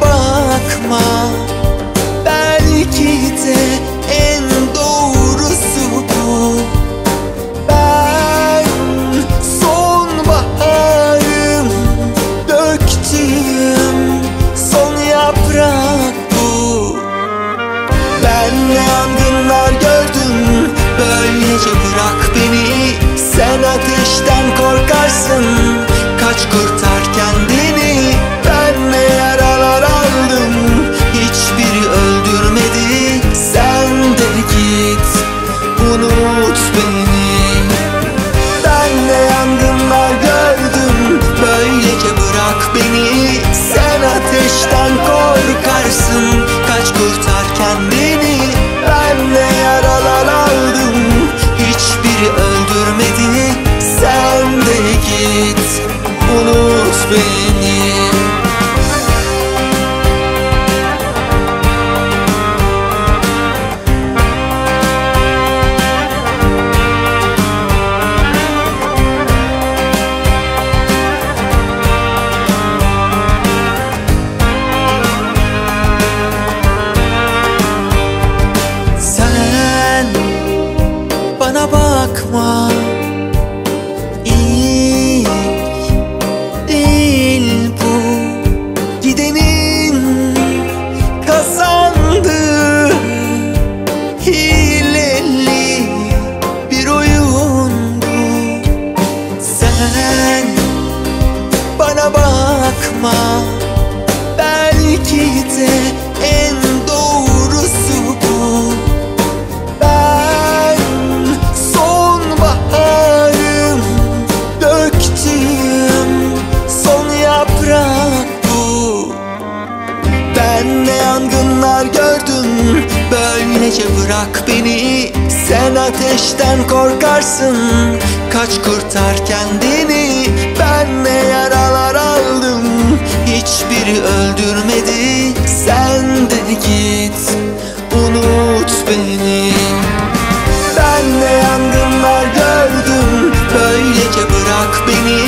Bakma. Belki de bırak bakma. Belki de en doğrusu bu. Ben sonbaharım Döktüğüm son yaprak bu. Ben ne yangınlar gördüm Böylece bırak beni. Sen ateşten korkarsın Kaç kurtar kendini Ben ne yaralar aldım? Hiçbiri öldürmedi. Sen de git Unut beni. Ben ne yangınlar gördüm? Böylece bırak beni